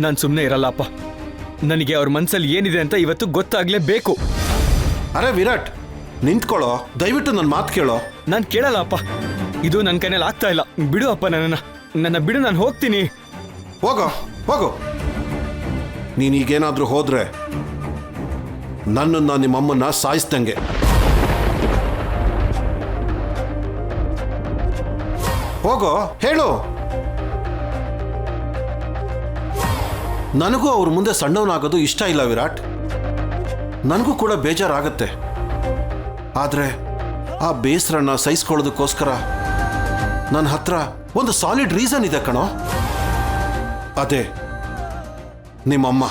ನಾನು ಸುಮ್ಮನೆ ಇರಲ್ಲಪ್ಪ. ನನಗೆ ಅವ್ರ ಮನಸ್ಸಲ್ಲಿ ಏನಿದೆ ಅಂತ ಇವತ್ತು ಗೊತ್ತಾಗ್ಲೇಬೇಕು. ಅರೆ ವಿರಾಟ್ ನಿಂತ್ಕೊಳ್ಳೋ ದಯವಿಟ್ಟು ನನ್ನ ಮಾತು ಕೇಳೋ. ನಾನು ಕೇಳಲ್ಲಪ್ಪ. ಇದು ನನ್ನ ಕೈನಲ್ಲಿ ಆಗ್ತಾ ಇಲ್ಲ. ಬಿಡು ಅಪ್ಪ ನನ್ನನ್ನ. ನನ್ನ ಬಿಡು ನಾನು ಹೋಗ್ತೀನಿ. ಹೋಗೋ ಹೋಗೋ. ನೀನೀಗೇನಾದರೂ ಹೋದ್ರೆ ನನ್ನನ್ನು ನಿಮ್ಮಮ್ಮನ್ನ ಸಾಯಿಸ್ದಂಗೆ. ಹೋಗೋ ಹೇಳು. ನನಗೂ ಅವ್ರ ಮುಂದೆ ಸಣ್ಣವನಾಗೋದು ಇಷ್ಟ ಇಲ್ಲ ವಿರಾಟ್. ನನಗೂ ಕೂಡ ಬೇಜಾರಾಗತ್ತೆ. ಆದರೆ ಆ ಬೇಸರನ್ನ ಸಹಿಸ್ಕೊಳ್ಳೋದಕ್ಕೋಸ್ಕರ ನನ್ನ ಹತ್ರ ಒಂದು ಸಾಲಿಡ್ ರೀಸನ್ ಇದೆ ಕಣೋ. ಅದೇ ನಿಮ್ಮಮ್ಮ.